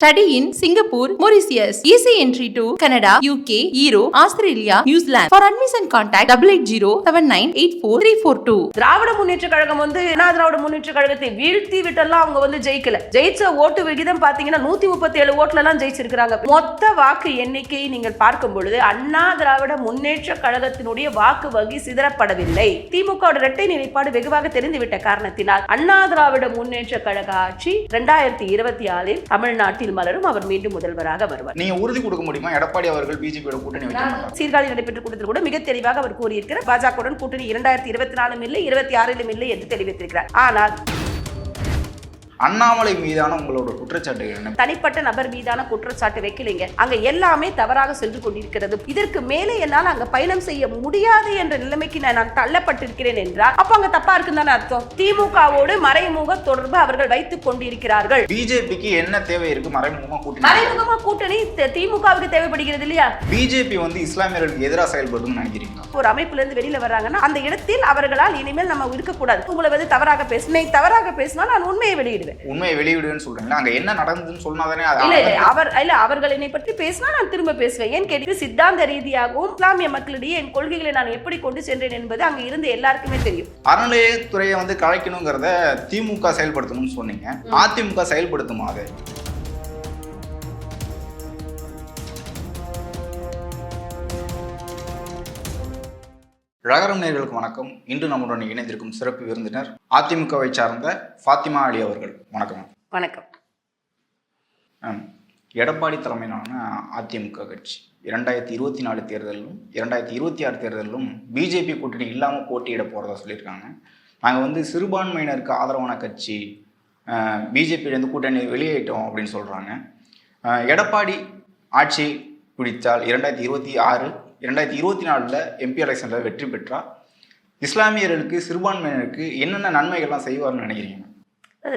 Study in Singapore Mauritius easy entry to Canada UK Europe Australia New Zealand for admission UK, Europe, Australia, New Zealand. For admission contact 880-7984-342. Dravida Munnetra Kazhagam வந்து அண்ணா திராவிட முன்னேற்ற கழகத்தை வீழ்த்தி விட்டெல்லாம் அவங்க வந்து ஜெயிக்கல ஜெயிச்ச ஓட்டு விகிதம் பாத்தீங்கன்னா நூத்தி முப்பத்தி ஏழு ஓட்டுல எல்லாம் ஜெயிச்சிருக்கிறாங்க மொத்த வாக்கு எண்ணிக்கையை நீங்கள் பார்க்கும் பொழுது அண்ணா திராவிட முன்னேற்ற கழகத்தினுடைய வாக்கு வங்கி சிதறப்படவில்லை திமுக இரட்டை நிலைப்பாடு வெகுவாக தெரிந்துவிட்ட காரணத்தினால் அண்ணா திராவிட முன்னேற்ற கழக ஆட்சி இரண்டாயிரத்தி இருபத்தி ஆறில் தமிழ்நாட்டில் மலரும் அவர் மீண்டும் முதல்வராக வருவார். நீங்க உறுதி கொடுக்க முடியுமா? எடப்பாடி அவர்கள் பிஜேபியோட கூட்டணி சீர்காழி நடைபெற்ற கூட்டத்தில் கூட மிக தெளிவாக அவர் கூறியிருக்கிறார். பாஜகவுடன் கூட்டணி இரண்டாயிரத்தி இருபத்தி நாலும் இல்லை இருபத்தி ஆறிலும் இல்லை என்று தெரிவித்திருக்கிறார். ஆனால் அண்ணாமலை மீதான உங்களோட குற்றச்சாட்டுகள் என்ன? தனிப்பட்ட நபர் மீதான குற்றச்சாட்டு வைக்கலைங்க. அங்க எல்லாமே தவறாக சென்று கொண்டிருக்கிறது. இதற்கு மேலே என்னால் அங்க பயணம் செய்ய முடியாது என்ற நிலைமைக்கு நான் தள்ளப்பட்டிருக்கிறேன் என்றால் அப்ப அங்க தப்பா இருக்குன்னு தானே அர்த்தம்? திமுகவோடு மறைமுக தொடர்பு அவர்கள் வைத்துக் கொண்டிருக்கிறார்கள். பிஜேபிக்கு என்ன தேவை இருக்கு? மறைமுகமா கூட்டணி? மறைமுகமா கூட்டணி திமுகவுக்கு தேவைப்படுகிறது இல்லையா? பிஜேபி வந்து இஸ்லாமியர்களுக்கு எதிராக செயல்படும் நினைக்கிறீங்களா? ஒரு அமைப்புல இருந்து வெளியில வர்றாங்கன்னா அந்த இடத்தில் அவர்களால் இனிமேல் நம்ம இருக்கக்கூடாது. உங்களை வந்து தவறாக பேச நீ தவறாக பேசினா நான் உண்மையை வெளியிடுவேன் உண்மையை வெளியிடுன்னு சொல்றீங்களா? அங்க என்ன நடந்ததுன்னு இல்ல இல்ல அவர் இல்ல அவர்கள் என்னை பற்றி பேசினா நான் திரும்ப பேசுவேன். ஏன் கேட்டு சித்தாந்த ரீதியாகவும் இஸ்லாமிய மக்களிடையே என் கொள்கைகளை நான் எப்படி கொண்டு சென்றேன் என்பது அங்க இருந்து எல்லாருக்குமே தெரியும். அறநிலையத்துறையை வந்து கலைக்கணுங்கிறத திமுக செயல்படுத்தணும்னு சொன்னீங்க. அதிமுக செயல்படுத்துமா அதை? ரகரம் நேர்களுக்கு வணக்கம். இன்று நம்முடன் இணைந்திருக்கும் சிறப்பு விருந்தினர் அதிமுகவை சார்ந்த ஃபாத்திமா அலி அவர்கள். வணக்கம். வணக்கம். எடப்பாடி தலைமையிலான அதிமுக கட்சி. இரண்டாயிரத்தி இருபத்தி நாலு தேர்தலிலும் இரண்டாயிரத்தி இருபத்தி ஆறு தேர்தலிலும் பிஜேபி கூட்டணி இல்லாமல் போட்டியிட போகிறதா சொல்லியிருக்காங்க. நாங்கள் வந்து சிறுபான்மையினருக்கு ஆதரவான கட்சி பிஜேபியிலேருந்து கூட்டணி வெளியேற்றோம் அப்படின்னு சொல்கிறாங்க எடப்பாடி ஆட்சி பிடித்தால் இரண்டாயிரத்தி இருபத்தி ஆறு இரண்டாயிரத்தி இருபத்தி நாலில் எம்பி எலெக்ஷனில் வெற்றி பெற்றால் இஸ்லாமியர்களுக்கு சிறுபான்மையினருக்கு என்னென்ன நன்மைகள்லாம் செய்வார்னு நினைக்கிறீங்க?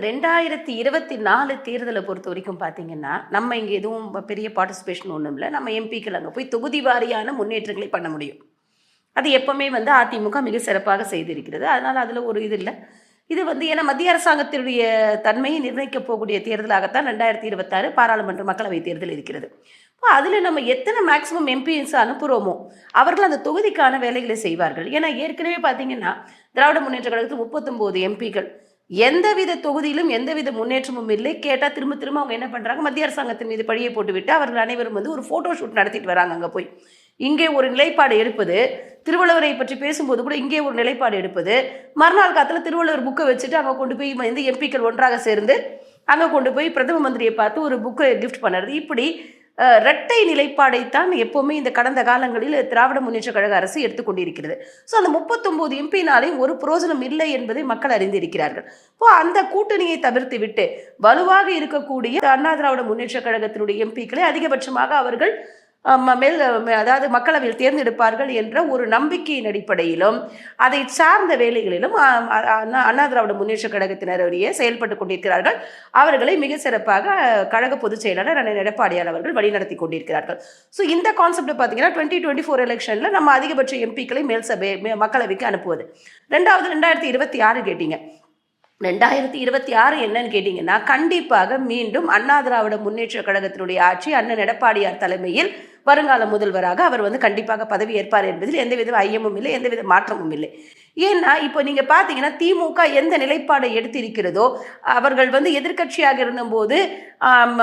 ரெண்டாயிரத்தி இருபத்தி நாலு தேர்தலை பொறுத்த வரைக்கும் பார்த்தீங்கன்னா நம்ம இங்கே எதுவும் பெரிய பார்ட்டிசிபேஷன் ஒன்றும் இல்லை. நம்ம எம்பிக்கள் அங்கே போய் தொகுதி வாரியான முன்னேற்றங்களை பண்ண முடியும். அது எப்போவுமே வந்து அதிமுக மிக சிறப்பாக செய்திருக்கிறது. அதனால் அதில் ஒரு இது இல்லை. இது வந்து ஏன்னா மத்திய அரசாங்கத்தினுடைய தன்மையை நிர்ணயிக்க போகக்கூடிய தேர்தலாகத்தான் ரெண்டாயிரத்தி இருபத்தாறு பாராளுமன்ற மக்களவை தேர்தல் இருக்கிறது. இப்போ அதில் நம்ம எத்தனை மேக்ஸிமம் எம்பிஸ் அனுப்புகிறோமோ அவர்கள் அந்த தொகுதிக்கான வேலைகளை செய்வார்கள். ஏன்னா ஏற்கனவே பார்த்தீங்கன்னா திராவிட முன்னேற்ற கழகத்தில் முப்பத்தொம்போது எம்பிக்கள் எந்தவித தொகுதியிலும் எந்தவித முன்னேற்றமும் இல்லை. கேட்டால் திரும்ப திரும்ப அவங்க என்ன பண்ணுறாங்க மத்திய அரசாங்கத்தின் மீது பழியை போட்டுவிட்டு அவர்கள் அனைவரும் வந்து ஒரு ஃபோட்டோ ஷூட் நடத்திட்டு வராங்க அங்கே போய். இங்கே ஒரு நிலைப்பாடு எடுப்பது திருவள்ளுவரை பற்றி பேசும்போது கூட இங்கே ஒரு நிலைப்பாடு எடுப்பது மறுநாள் காலத்தில் திருவள்ளுவர் புக்கை வச்சுட்டு அங்கே கொண்டு போய் வந்து எம்பிக்கள் ஒன்றாக சேர்ந்து அங்கே கொண்டு போய் பிரதம மந்திரியை பார்த்து ஒரு புக்கை கிஃப்ட் பண்ணுறது. இப்படி இரட்டை நிலைப்பாடைத்தான் எப்போவுமே இந்த கடந்த காலங்களில் திராவிட முன்னேற்ற கழக அரசு எடுத்துக்கொண்டிருக்கிறது ஸோ அந்த முப்பத்தொம்போது எம்பினாலையும் ஒரு புரோஜனம் இல்லை என்பதை மக்கள் அறிந்திருக்கிறார்கள். இப்போ அந்த கூட்டணியை தவிர்த்து விட்டு வலுவாக இருக்கக்கூடிய அண்ணா திராவிட முன்னேற்ற கழகத்தினுடைய எம்பிக்களை அதிகபட்சமாக அவர்கள் மேல் அதாவது மக்களவையில் தேர்ந்தெடுப்பார்கள் என்ற ஒரு நம்பிக்கையின் அடிப்படையிலும் அதை சார்ந்த வேலைகளிலும் அண்ணா திராவிட முன்னேற்ற கழகத்தினருடைய செயல்பட்டு கொண்டிருக்கிறார்கள். அவர்களை மிக சிறப்பாக கழக பொதுச் செயலாளர் அண்ணன் எடப்பாடியார் அவர்கள் வழிநடத்தி கொண்டிருக்கிறார்கள். ஸோ இந்த கான்செப்ட் பார்த்தீங்கன்னா டுவெண்ட்டி டுவெண்ட்டி ஃபோர் எலெக்ஷனில் நம்ம அதிகபட்ச எம்பிக்களை மேல் சபை மக்களவைக்கு அனுப்புவது. ரெண்டாவது ரெண்டாயிரத்தி இருபத்தி ஆறு கேட்டீங்க. ரெண்டாயிரத்தி இருபத்தி ஆறு என்னன்னு கேட்டிங்கன்னா கண்டிப்பாக மீண்டும் அண்ணா திராவிட முன்னேற்ற கழகத்தினுடைய ஆட்சி அண்ணன் எடப்பாடியார் தலைமையில் வருங்கால முதல்வராக அவர் வந்து கண்டிப்பாக பதவி ஏற்பார் என்பதில் எந்தவித ஐயமும் இல்லை எந்தவித மாற்றமும் இல்லை. ஏன்னா இப்போ நீங்கள் பார்த்தீங்கன்னா திமுக எந்த நிலைப்பாடை எடுத்திருக்கிறதோ அவர்கள் வந்து எதிர்க்கட்சியாக இருந்தபோது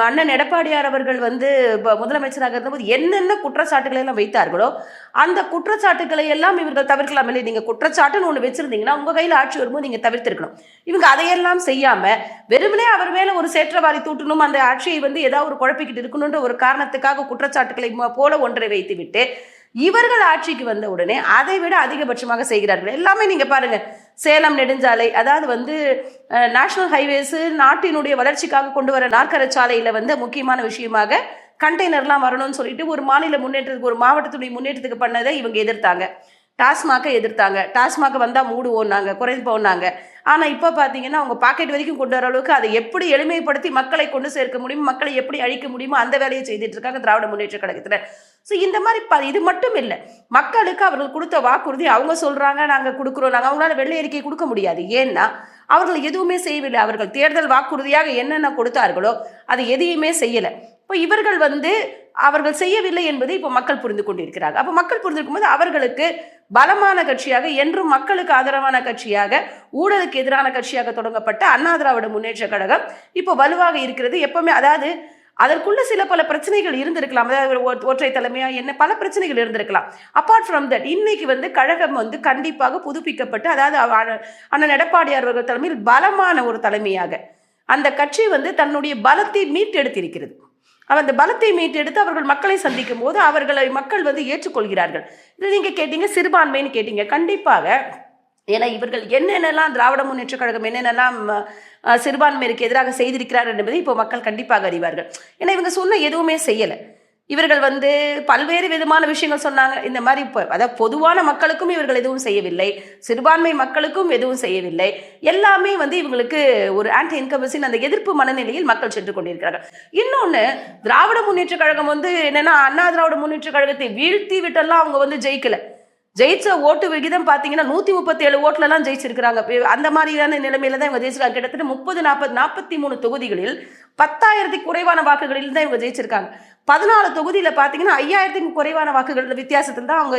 அண்ணன் எடப்பாடியார் அவர்கள் வந்து ப- முதலமைச்சராக இருந்தபோது என்னென்ன குற்றச்சாட்டுகளை எல்லாம் வைத்தார்களோ அந்த குற்றச்சாட்டுகளை எல்லாம் இவர்கள் தவிர்க்கலாம் இல்லை. நீங்கள் குற்றச்சாட்டுன்னு ஒன்று வச்சுருந்தீங்கன்னா உங்கள் கையில் ஆட்சி வரும்போது நீங்கள் தவிர்த்திருக்கணும். இவங்க அதையெல்லாம் செய்யாமல் வெறுமனே அவர் மேலே ஒரு சேற்றவாரி தூட்டணும் அந்த ஆட்சியை வந்து ஏதாவது ஒரு குழப்பிக்கிட்டு இருக்கணுன்ற ஒரு காரணத்துக்காக குற்றச்சாட்டுகளை போல ஒன்றை வைத்துவிட்டு இவர்கள் ஆட்சிக்கு வந்த உடனே அதை விட அதிகபட்சமாக செய்கிறார்கள். எல்லாமே நீங்க பாருங்க. சேலம் நெடுஞ்சாலை அதாவது வந்து நேஷனல் ஹைவேஸ் நாட்டினுடைய வளர்ச்சிக்காக கொண்டு வர நாற்கரச்சாலையில வந்து முக்கியமான விஷயமாக கண்டெய்னர்லாம் வரணும்னு சொல்லிட்டு ஒரு மாநில முன்னேற்றத்துக்கு ஒரு மாவட்டத்துடைய முன்னேற்றத்துக்கு பண்ணதை இவங்க எதிர்த்தாங்க. டாஸ்மாகை எதிர்த்தாங்க. டாஸ்மாக வந்தால் மூடுவோன்னாங்க குறைந்து போனாங்க. ஆனால் இப்போ பார்த்தீங்கன்னா அவங்க பாக்கெட் வரைக்கும் கொண்டு வர அளவுக்கு அதை எப்படி எளிமைப்படுத்தி மக்களை கொண்டு சேர்க்க முடியும் மக்களை எப்படி அழிக்க முடியுமோ அந்த வேலையை செய்துட்டு இருக்காங்க திராவிட முன்னேற்ற கழகத்தில். ஸோ இந்த மாதிரி ப இது மட்டும் இல்லை. மக்களுக்கு அவர்கள் கொடுத்த வாக்குறுதி அவங்க சொல்கிறாங்க நாங்கள் கொடுக்குறோம். நாங்கள் அவங்களால வெள்ளை அறிக்கை கொடுக்க முடியாது. ஏன்னா அவர்கள் எதுவுமே செய்யவில்லை. அவர்கள் தேர்தல் வாக்குறுதியாக என்னென்ன கொடுத்தார்களோ அது எதையுமே செய்யலை. இப்போ இவர்கள் வந்து அவர்கள் செய்யவில்லை என்பதை இப்போ மக்கள் புரிந்து கொண்டிருக்கிறார்கள். அப்போ மக்கள் புரிந்திருக்கும் போது அவர்களுக்கு பலமான கட்சியாக என்றும் மக்களுக்கு ஆதரவான கட்சியாக ஊழலுக்கு எதிரான கட்சியாக தொடங்கப்பட்ட அண்ணா திராவிட முன்னேற்ற கழகம் இப்போ வலுவாக இருக்கிறது. எப்பவுமே அதாவது அதற்குள்ள சில பல பிரச்சனைகள் இருந்திருக்கலாம். அதாவது ஒ- ஒற்றை தலைமையா என்ன பல பிரச்சனைகள் இருந்திருக்கலாம். அப்பார்ட் ஃப்ரம் தட் இன்னைக்கு வந்து கழகம் வந்து கண்டிப்பாக புதுப்பிக்கப்பட்டு அதாவது அண்ணன் எடப்பாடியார் அவர்கள் தலைமையில் பலமான ஒரு தலைமையாக அந்த கட்சி வந்து தன்னுடைய பலத்தை மீட்டெடுத்திருக்கிறது. அவன் அந்த பலத்தை மீட்டெடுத்து அவர்கள் மக்களை சந்திக்கும் போது அவர்களை மக்கள் வந்து ஏற்றுக்கொள்கிறார்கள். இது நீங்கள் கேட்டீங்க சிறுபான்மைன்னு கேட்டீங்க. கண்டிப்பாக ஏன்னா இவர்கள் என்னென்னலாம் திராவிட முன்னேற்ற கழகம் என்னென்னலாம் சிறுபான்மையிற்கு எதிராக செய்திருக்கிறார் என்பதை இப்போ மக்கள் கண்டிப்பாக அறிவார்கள். ஏன்னா இவங்க சொன்ன எதுவுமே செய்யலை. இவர்கள் வந்து பல்வேறு விதமான விஷயங்கள் சொன்னாங்க. இந்த மாதிரி இப்போ அதாவது பொதுவான மக்களுக்கும் இவர்கள் எதுவும் செய்யவில்லை. சிறுபான்மை மக்களுக்கும் எதுவும் செய்யவில்லை. எல்லாமே வந்து இவங்களுக்கு ஒரு ஆன்டி இன்கம்பசின் அந்த எதிர்ப்பு மனநிலையில் மக்கள் சென்று கொண்டிருக்கிறார்கள். இன்னொன்று திராவிட முன்னேற்ற கழகம் வந்து என்னென்னா அண்ணா திராவிட முன்னேற்ற கழகத்தை வீழ்த்தி விட்டெல்லாம் அவங்க வந்து ஜெயிக்கல. ஜெயிச்ச ஓட்டு விகிதம் பார்த்தீங்கன்னா நூற்றி முப்பத்தேழு ஓட்டுலலாம் ஜெயிச்சிருக்கிறாங்க அந்த மாதிரியான நிலைமையில தான் இவங்க ஜெயிச்சிருக்காங்க. கிட்டத்தட்ட முப்பது நாற்பது நாற்பத்தி மூணு தொகுதிகளில் பத்தாயிரத்துக்கு குறைவான வாக்குகளில் தான் இவங்க ஜெயிச்சிருக்காங்க. பதினாலு தொகுதியில் பார்த்தீங்கன்னா ஐயாயிரத்துக்கும் குறைவான வாக்குகள் வித்தியாசத்தில் தான் அவங்க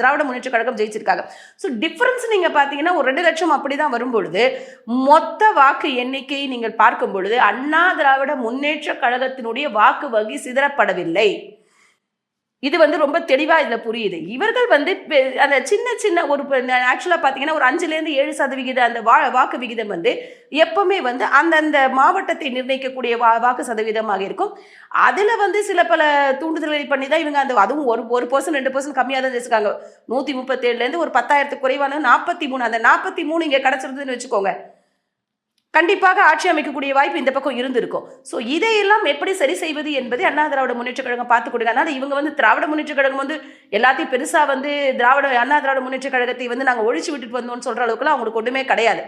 திராவிட முன்னேற்ற கழகம் ஜெயிச்சிருக்காங்க. ஸோ டிஃப்ரென்ஸ் நீங்கள் பார்த்தீங்கன்னா ஒரு ரெண்டு லட்சம் அப்படி தான் வரும்பொழுது மொத்த வாக்கு எண்ணிக்கையை நீங்கள் பார்க்கும் பொழுது அண்ணா திராவிட முன்னேற்ற கழகத்தினுடைய வாக்கு வகி சிதறப்படவில்லை. இது வந்து ரொம்ப தெளிவாக இதில் புரியுது. இவர்கள் வந்து பெ- அந்த சின்ன சின்ன ஒரு ஆக்சுவலாக பார்த்தீங்கன்னா ஒரு அஞ்சுலேருந்து ஏழு சதவிகித அந்த வா வாக்கு விகிதம் வந்து எப்பவுமே வந்து அந்தந்த மாவட்டத்தை நிர்ணயிக்கக்கூடிய வா வாக்கு சதவீதமாக இருக்கும். அதில் வந்து சில பல தூண்டுதல்களை பண்ணி தான் இவங்க அந்த அதுவும் ஒரு ஒரு பர்சன்ட் ரெண்டு பர்சன்ட் கம்மியாக தான் ஜெயிச்சிருக்காங்க நூற்றி முப்பத்தேழுலேருந்து ஒரு பத்தாயிரத்துக்கு குறைவான நாற்பத்தி மூணு அந்த நாற்பத்தி மூணு இங்கே கிடச்சிருந்ததுன்னு வச்சுக்கோங்க. கண்டிப்பாக ஆட்சி அமைக்கக்கூடிய வாய்ப்பு இந்த பக்கம் இருந்திருக்கும். ஸோ இதையெல்லாம் எப்படி சரி செய்வது என்பதை அண்ணா திராவிட முன்னேற்ற கழகம் பார்த்து கொடுங்க அதனால இவங்க வந்து திராவிட முன்னேற்ற கழகம் வந்து எல்லாத்தையும் பெருசாக வந்து திராவிட அண்ணா திராவிட முன்னேற்ற கழகத்தை வந்து நாங்கள் ஒழிச்சு விட்டுட்டு வந்தோம்னு சொல்கிற அளவுக்குலாம் அவங்களுக்கு ஒன்றுமே கிடையாது.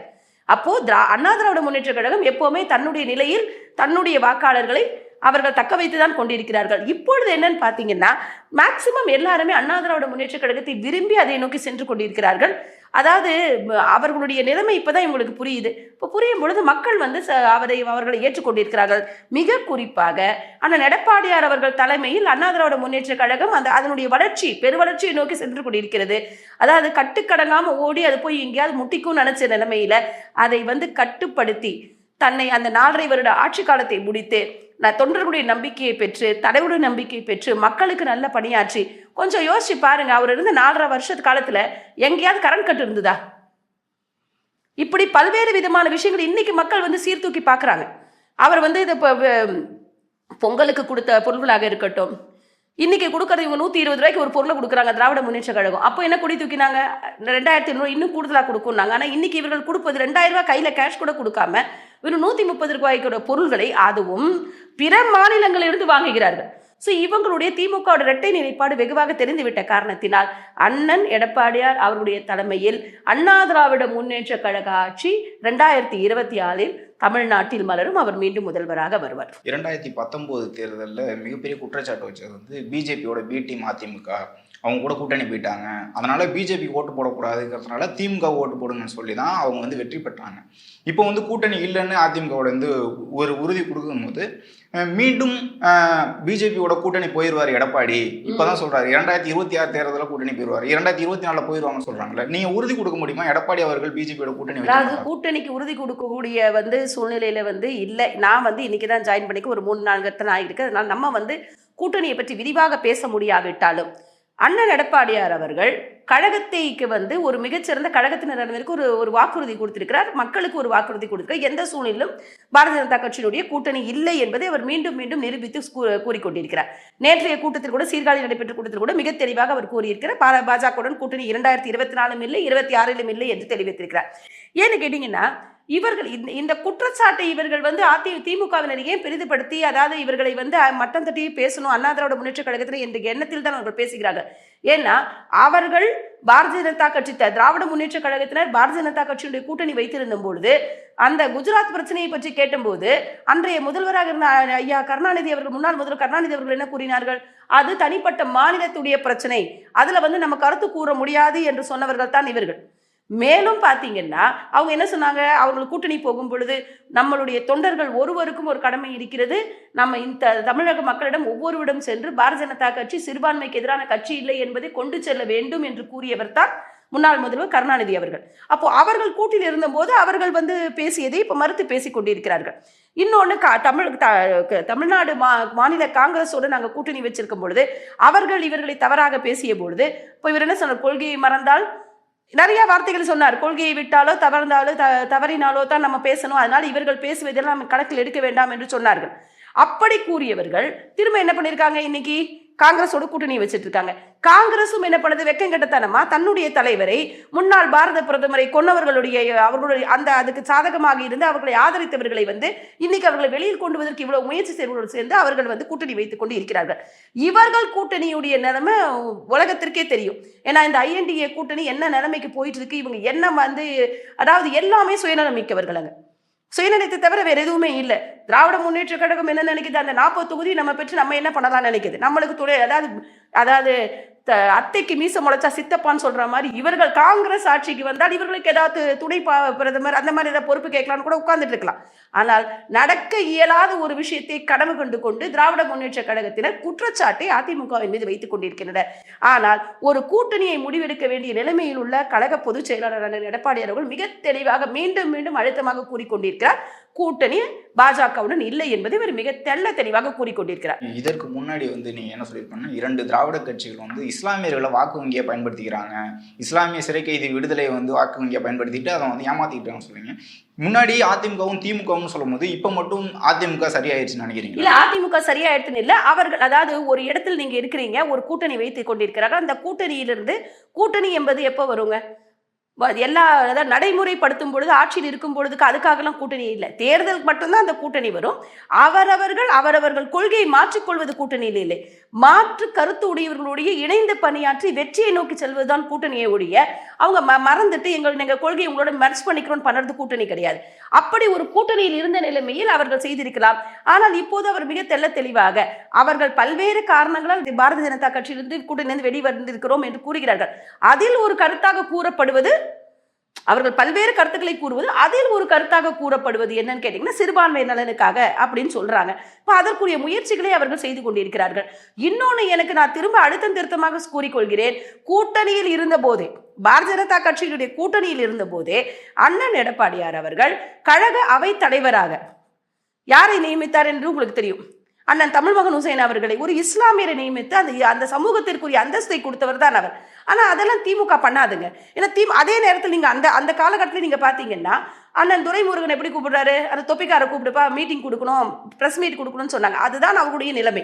அப்போது திரா அண்ணா திராவிட முன்னேற்ற கழகம் எப்போவுமே தன்னுடைய நிலையில் தன்னுடைய வாக்காளர்களை அவர்கள் தக்க வைத்து தான் கொண்டிருக்கிறார்கள். இப்பொழுது என்னன்னு பார்த்தீங்கன்னா மேக்சிமம் எல்லாருமே அண்ணா திராவிட முன்னேற்ற கழகத்தை விரும்பி அதை நோக்கி சென்று கொண்டிருக்கிறார்கள். அதாவது அவர்களுடைய நிலைமை இப்போதான் இவங்களுக்கு புரியுது. இப்போ புரியும் பொழுது மக்கள் வந்து ச- அவரை அவர்களை ஏற்றுக்கொண்டிருக்கிறார்கள். மிக குறிப்பாக ஆனால் எடப்பாடியார் அவர்கள் தலைமையில் அண்ணா திராவிட முன்னேற்ற கழகம் அந்த அதனுடைய வளர்ச்சி பெருவளர்ச்சியை நோக்கி சென்று கொண்டிருக்கிறது. அதாவது கட்டுக்கடங்காமல் ஓடி அது போய் எங்கேயாவது முட்டிக்கும் நினைச்ச நிலைமையில அதை வந்து கட்டுப்படுத்தி தன்னை அந்த நாலரை வருட ஆட்சி காலத்தை முடித்து தொண்டர்களுடைய நம்பிக்கையை பெற்று தலைவருடைய நம்பிக்கையை பெற்று மக்களுக்கு நல்ல பணியாற்றி கொஞ்சம் யோசிச்சு பாருங்க அவர் இருந்த நாலரை வருஷத்து காலத்துல எங்கேயாவது கரண்ட் கட்டு இருந்ததா? இப்படி பல்வேறு விதமான விஷயங்கள் இன்னைக்கு மக்கள் வந்து சீர்தூக்கி பார்க்குறாங்க. அவர் வந்து இது இப்போ பொங்கலுக்கு கொடுத்த பொருள்களாக இருக்கட்டும் இன்னைக்கு கொடுக்கறது இவங்க நூற்றி இருபது ரூபாய்க்கு ஒரு பொருளை கொடுக்குறாங்க திராவிட முன்னேற்ற கழகம். அப்போ என்ன குடி தூக்கினாங்க? ரெண்டாயிரத்தி ஐநூறு இன்னும் கூடுதலாக கொடுக்கும்னாங்க. ஆனால் இன்னைக்கு இவர்கள் கொடுப்பது ரெண்டாயிரம் ரூபாய் கையில் கேஷ் கூட கொடுக்காம வெறும் நூற்றி முப்பது ரூபாய்க்கோட பொருள்களை அதுவும் பிற மாநிலங்களிலிருந்து வாங்குகிறார்கள். ஸோ இவங்களுடைய திமுகவோட இரட்டை நிலைப்பாடு வெகுவாக தெரிந்துவிட்ட காரணத்தினால் அண்ணன் எடப்பாடியார் அவருடைய தலைமையில் அண்ணா திராவிட முன்னேற்ற கழக ஆட்சி ரெண்டாயிரத்தி இருபத்தி ஆறில் தமிழ்நாட்டில் மலரும். அவர் மீண்டும் முதல்வராக வருவார். இரண்டாயிரத்தி பத்தொன்பது தேர்தலில் மிகப்பெரிய குற்றச்சாட்டு வச்சது வந்து பிஜேபியோட பி டீம் அதிமுக அவங்க கூட கூட்டணி போயிட்டாங்க. அதனால பிஜேபி ஓட்டு போடக்கூடாதுங்கிறதுனால திமுக ஓட்டு போடுங்கன்னு சொல்லி தான் அவங்க வந்து வெற்றி பெற்றாங்க. இப்போ வந்து கூட்டணி இல்லைன்னு அதிமுகவோட வந்து ஒரு உறுதி கொடுக்கும்போது மீண்டும் பிஜேபியோட கூட்டணி போயிடுவார் எடப்பாடி. இப்போதான் சொல்றாரு இரண்டாயிரத்தி இருபத்தி ஆறு தேர்தலில் கூட்டணி போயிடுவார் இரண்டாயிரத்தி இருபத்தி நாலில் போயிடுவாங்கன்னு சொல்றாங்கல்ல. நீங்க உறுதி கொடுக்க முடியுமா? எடப்பாடி அவர்கள் பிஜேபியோட கூட்டணி அதாவது? கூட்டணிக்கு உறுதி கொடுக்கக்கூடிய வந்து சூழ்நிலையில வந்து இல்லை. நான் வந்து இன்னைக்கு தான் ஜாயின் பண்ணிக்க ஒரு மூணு நான்கு தான் ஆகிருக்கு அதனால நம்ம வந்து கூட்டணியை பற்றி விரிவாக பேச முடியாவிட்டாலும் அண்ணன் எடப்பாடியார் அவர்கள் கழகத்தைக்கு வந்து ஒரு மிகச்சிறந்த கழகத்தினருக்கு ஒரு ஒரு வாக்குறுதி கொடுத்திருக்கிறார். மக்களுக்கு ஒரு வாக்குறுதி கொடுத்திருக்கிறார். எந்த சூழ்நிலும் பாரதிய ஜனதா கட்சியினுடைய கூட்டணி இல்லை என்பதை அவர் மீண்டும் மீண்டும் நிரூபித்து கூ- கூறிக்கொண்டிருக்கிறார். நேற்றைய கூட்டத்தில் கூட சீர்காழி நடைபெற்ற கூட்டத்தில் கூட மிக தெளிவாக அவர் கூறியிருக்கிறார். பாஜகவுடன் கூட்டணி இரண்டாயிரத்தி இருபத்தி நாலும் இல்லை இருபத்தி ஆறிலும் இல்லை என்று தெரிவித்திருக்கிறார் ஏன்னு கேட்டீங்கன்னா இவர்கள் இந்த இந்த குற்றச்சாட்டை இவர்கள் வந்து அதி திமுகவினர் ஏன் பெரிதுபடுத்தி அதாவது இவர்களை வந்து மட்டம் தட்டி பேசணும் அண்ணா திராவிட முன்னேற்ற கழகத்தில் என்ற எண்ணத்தில் தான் அவர்கள் பேசுகிறார்கள். ஏன்னா அவர்கள் பாரதிய ஜனதா கட்சி த- திராவிட முன்னேற்ற கழகத்தினர் பாரதிய ஜனதா கட்சியுடைய கூட்டணி வைத்திருந்த பொழுது அந்த குஜராத் பிரச்சனையை பற்றி கேட்டபோது அன்றைய முதல்வராக இருந்த ஐயா கருணாநிதி அவர்கள் முன்னாள் முதல்வர் கருணாநிதி அவர்கள் என்ன கூறினார்கள்? அது தனிப்பட்ட மாநிலத்துடைய பிரச்சனை. அதுல வந்து நம்ம கருத்து கூற முடியாது என்று சொன்னவர்கள் தான் இவர்கள். மேலும் பார்த்தீங்கன்னா அவங்க என்ன சொன்னாங்க? அவர்கள் கூட்டணி போகும் பொழுது நம்மளுடைய தொண்டர்கள் ஒருவருக்கும் ஒரு கடமை இருக்கிறது. நம்ம இந்த தமிழக மக்களிடம் ஒவ்வொருவிடம் சென்று பாரதிய ஜனதா கட்சி சிறுபான்மைக்கு எதிரான கட்சி இல்லை என்பதை கொண்டு செல்ல வேண்டும் என்று கூறியவர் தான் முன்னாள் முதல்வர் கருணாநிதி அவர்கள். அப்போ அவர்கள் கூட்டில் இருந்தபோது அவர்கள் வந்து பேசியதை இப்போ மறுத்து பேசிக் கொண்டிருக்கிறார்கள். இன்னொன்று கா தமிழ் த- தமிழ்நாடு மா மாநில காங்கிரஸோடு நாங்கள் கூட்டணி வச்சிருக்கும் பொழுது அவர்கள் இவர்களை தவறாக பேசிய பொழுது இப்போ இவர் என்ன சொன்னார்? கொள்கையை மறந்தால் நிறைய வார்த்தைகள் சொன்னார். கொள்கையை விட்டாலோ தவறந்தாலோ த தவறினாலோ தான் நம்ம பேசணும். அதனால இவர்கள் பேசுவதெல்லாம் நம்ம கணக்கில் எடுக்க வேண்டாம் என்று சொன்னார்கள். அப்படி கூறியவர்கள் திரும்ப என்ன பண்ணியிருக்காங்க இன்னைக்கு? காங்கிரஸோட கூட்டணி வச்சுட்டு இருக்காங்க. காங்கிரஸும் என்ன பண்ணுது? வெக்கங்கட்டத்தனமா தன்னுடைய தலைவரை முன்னாள் பாரத பிரதமரை கொன்னவர்களுடைய அவர்களுடைய அந்த அதுக்கு சாதகமாக இருந்து அவர்களை ஆதரித்தவர்களை வந்து இன்னைக்கு அவர்களை வெளியில் கொண்டு வருவதற்கு இவ்வளவு முயற்சி செய்வதோடு சேர்ந்து அவர்கள் வந்து கூட்டணி வைத்துக் கொண்டு இருக்கிறார்கள். இவர்கள் கூட்டணியுடைய நிலைமை உலகத்திற்கே தெரியும். ஏன்னா இந்த ஐஎன்டிஏ கூட்டணி என்ன நிலைமைக்கு போயிட்டு இருக்கு? இவங்க என்ன வந்து அதாவது எல்லாமே சுயநலமிக்கவர்கள் அங்க. சுயநலத்தை தவிர வேறு எதுவுமே இல்லை. திராவிட முன்னேற்ற கழகம் என்ன நினைக்குது? அந்த நாற்பது தொகுதி நம்ம பெற்று நம்ம என்ன பண்ணலாம் நினைக்குது? நம்மளுக்கு துணை அதாவது அதாவது த- அத்தைக்கு மீச முளைச்சா சித்தப்பான்னு சொல்ற மாதிரி இவர்கள் காங்கிரஸ் ஆட்சிக்கு வந்தால் இவர்களுக்கு ஏதாவது துணை பா- பிரதமர் அந்த மாதிரி ஏதாவது பொறுப்பு கேட்கலாம்னு கூட உட்கார்ந்துட்டு இருக்கலாம். ஆனால் நடக்க இயலாத ஒரு விஷயத்தை கடமை கொண்டு கொண்டு திராவிட முன்னேற்ற கழகத்தினர் குற்றச்சாட்டை அதிமுகவின் மீது வைத்துக் கொண்டிருக்கின்றனர். ஆனால் ஒரு கூட்டணியை முடிவெடுக்க வேண்டிய நிலைமையில் உள்ள கழக பொதுச் செயலாளர் எடப்பாடி அவர்கள் மிக தெளிவாக மீண்டும் மீண்டும் அழுத்தமாக கூறிக்கொண்டிருக்கிறார். கூட்டணி பாஜகவுடன் இல்லை என்பதை இவர் மிக தெள்ள தெளிவாக கூறிக்கொண்டிருக்கிறார். இதற்கு முன்னாடி வந்து நீங்க என்ன சொல்லியிருப்பீங்கன்னா இரண்டு திராவிட கட்சிகள் வந்து இஸ்லாமியர்களை வாக்கு வங்கியை பயன்படுத்திக்கிறாங்க. இஸ்லாமிய சிறை கைதி விடுதலை வந்து வாக்கு வங்கியை பயன்படுத்திட்டு அதை வந்து ஏமாத்திக்கிட்டாங்க சொல்றீங்க. முன்னாடி அதிமுகவும் திமுகவும் சொல்லும்போது இப்போ மட்டும் அதிமுக சரியாயிருச்சுன்னு நினைக்கிறீங்களா? இல்ல அதிமுக சரியா எடுத்துன்னு இல்ல. அவர்கள் அதாவது ஒரு இடத்தில் நீங்க இருக்கிறீங்க ஒரு கூட்டணி வைத்துக் கொண்டிருக்கிறார்கள். அந்த கூட்டணியிலிருந்து கூட்டணி என்பது எப்போ வருங்க? எல்லா அதாவது நடைமுறைப்படுத்தும் பொழுது ஆட்சியில் இருக்கும் பொழுதுக்கு அதுக்காகலாம் கூட்டணி இல்லை. தேர்தலுக்கு மட்டும்தான் அந்த கூட்டணி வரும். அவரவர்கள் அவரவர்கள் கொள்கையை மாற்றிக்கொள்வது கூட்டணியில் இல்லை. மாற்று கருத்து உடையவர்களுடைய இணைந்து பணியாற்றி வெற்றியை நோக்கி செல்வதுதான் கூட்டணியை ஒழிய அவங்க ம மறந்துட்டு எங்கள் எங்கள் கொள்கையை உங்களோட மெர்ஸ் பண்ணிக்கிறோன்னு பண்ணுறது கூட்டணி கிடையாது. அப்படி ஒரு கூட்டணியில் இருந்த நிலைமையில் அவர்கள் செய்திருக்கலாம். ஆனால் இப்போது அவர் மிக தெள்ள தெளிவாக அவர்கள் பல்வேறு காரணங்களால் இது பாரதிய ஜனதா கட்சியிலிருந்து கூட்டணியிலிருந்து வெளிவந்திருக்கிறோம் என்று கூறுகிறார்கள். அதில் ஒரு கருத்தாக கூறப்படுவது அவர்கள் பல்வேறு கருத்துக்களை கூறுவது அதில் ஒரு கருத்தாக கூறப்படுவது என்னன்னு கேட்டிங்கன்னா சிறுபான்மை நலனுக்காக அப்படின்னு சொல்றாங்க. இப்போ அதற்குரிய முயற்சிகளை அவர்கள் செய்து கொண்டிருக்கிறார்கள். இன்னொன்று எனக்கு நான் திரும்ப அழுத்தம் திருத்தமாக கூறிக்கொள்கிறேன். கூட்டணியில் இருந்த போதே பாரதிய ஜனதா கட்சியினுடைய கூட்டணியில் இருந்த போதே அண்ணன் எடப்பாடியார் அவர்கள் கழக அவை தலைவராக யாரை நியமித்தார் என்று உங்களுக்கு தெரியும்? அண்ணன் தமிழ்மகன் ஹுசைன் அவர்களை ஒரு இஸ்லாமியரை நியமித்து அந்த அந்த சமூகத்திற்குரிய அந்தஸ்தை கொடுத்தவர் தான் அவர். ஆனால் அதெல்லாம் திமுக பண்ணாதுங்க. ஏன்னா தி அதே நேரத்தில் நீங்கள் அந்த அந்த காலகட்டத்தில் நீங்கள் பார்த்தீங்கன்னா அண்ணன் துரைமுருகன் எப்படி கூப்பிடுறாரு? அந்த தொப்பிக்காரை கூப்பிடுப்பா மீட்டிங் கொடுக்கணும் ப்ரெஸ் மீட் கொடுக்கணும்னு சொன்னாங்க. அதுதான் அவர்களுடைய நிலைமை.